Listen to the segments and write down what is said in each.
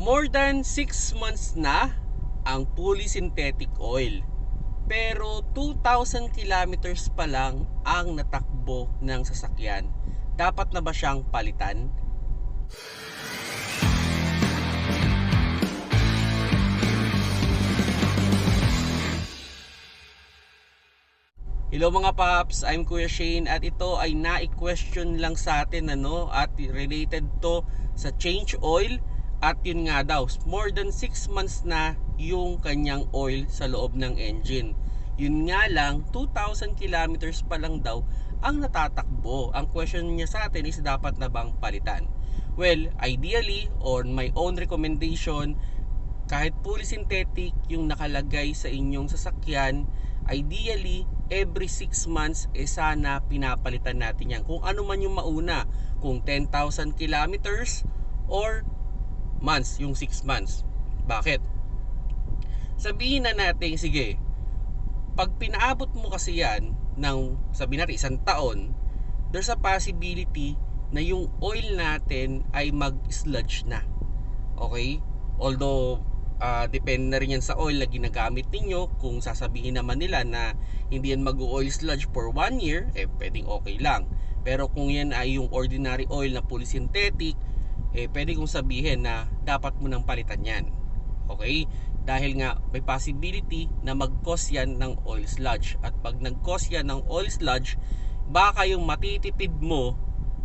More than 6 months na ang fully synthetic oil. Pero 2,000 kilometers pa lang ang natakbo ng sasakyan. Dapat na ba siyang palitan? Hello mga paps, I'm Kuya Shane at ito ay na-question lang sa atin ano at related to sa change oil at yun nga daw, more than 6 months na yung kanyang oil sa loob ng engine. Yun nga lang, 2,000 kilometers pa lang daw ang natatakbo. Ang question niya sa atin is dapat na bang palitan? Well, ideally, on my own recommendation, kahit fully synthetic yung nakalagay sa inyong sasakyan, ideally, every 6 months, eh sana pinapalitan natin yan. Kung ano man yung mauna, kung 10,000 kilometers or months, yung 6 months. Bakit? Sabihin na natin, sige, pag pinaabot mo kasi yan ng, sabihin natin, isang taon, there's a possibility na yung oil natin ay mag-sludge na. Okay? Although, uh, depende na rin yan sa oil na ginagamit ninyo. Kung sasabihin naman nila na hindi yan mag-oil sludge for one year, eh pwedeng okay lang. Pero kung yan ay yung ordinary oil na fully synthetic, eh pwede kong sabihin na dapat mo nang palitan yan. Okay? Dahil nga may possibility na mag-cause yan ng oil sludge. At pag nag-cause yan ng oil sludge, baka yung matitipid mo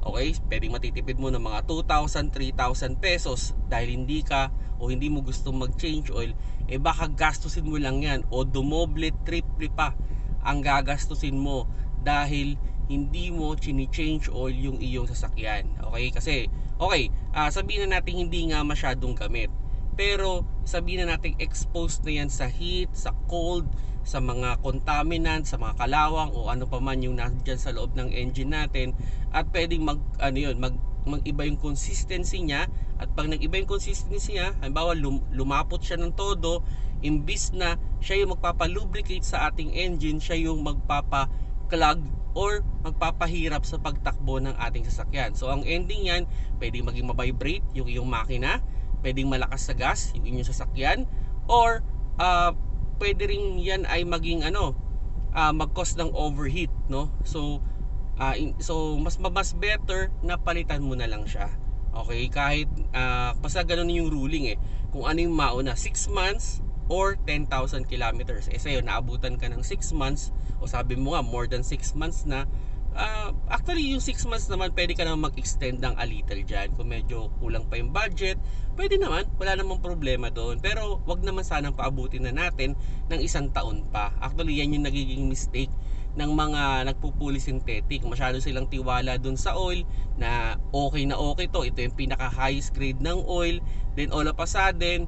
Okay, pwedeng matitipid mo ng mga 2,000, 3,000 pesos dahil hindi ka o hindi mo gusto mag-change oil, eh baka gastusin mo lang yan o dumoble, triple pa ang gagastusin mo dahil hindi mo chini-change oil yung iyong sasakyan. Okay, kasi okay, uh, sabihin na natin hindi nga masyadong gamit. Pero sabihin na natin exposed na yan sa heat, sa cold, sa mga contaminant, sa mga kalawang o ano pa man yung nandiyan sa loob ng engine natin at pwedeng mag ano yun, mag mag-iba yung consistency niya at pag nag-iba yung consistency niya, halimbawa lum, lumapot siya ng todo, imbis na siya yung magpapalubricate sa ating engine, siya yung magpapa-clog or magpapahirap sa pagtakbo ng ating sasakyan. So ang ending yan, pwedeng maging ma-vibrate yung iyong makina, pwedeng malakas sa gas yung inyong sasakyan, or uh, pwede rin yan ay maging ano uh, mag-cause ng overheat no? So uh, in, so mas mas better na palitan mo na lang siya. Okay? Kahit uh, basta ganun yung ruling eh. Kung ano yung mauna 6 months or 10,000 kilometers. Eh sa'yo naabutan ka ng 6 months o sabi mo nga more than 6 months na uh, actually yung 6 months naman pwede ka naman mag-extend ng a little dyan. Kung medyo kulang pa yung budget pwede naman wala namang problema doon. Pero wag naman sanang paabutin na natin ng isang taon pa. Actually yan yung nagiging mistake ng mga nagpupuli synthetic. Masyado silang tiwala doon sa oil na okay na okay to. Ito yung pinaka highest grade ng oil. Then all of a sudden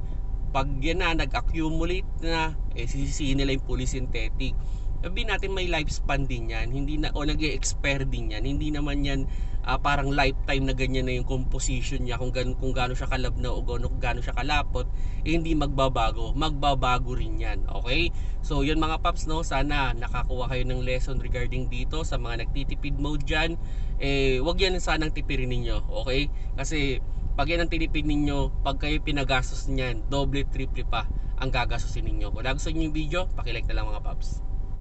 pag yan na nag-accumulate na eh sisisihin nila yung polysynthetic. Sabihin natin may lifespan din yan. Hindi na o nag expire din yan. Hindi naman yan uh, parang lifetime na ganyan na yung composition niya. Kung gan kung gaano siya kalabnaw o gaano, gaano siya kalapot eh, hindi magbabago. Magbabago rin yan. Okay? So yun mga paps no? Sana nakakuha kayo ng lesson regarding dito sa mga nagtitipid mode dyan. Eh wag yan sanang tipirin ninyo. Okay? Kasi pag yan ang tinipid ninyo pag kayo pinagastos niyan doble triple pa ang gagastusin ninyo. Kung nagustuhan nyo yung video pakilike na lang mga paps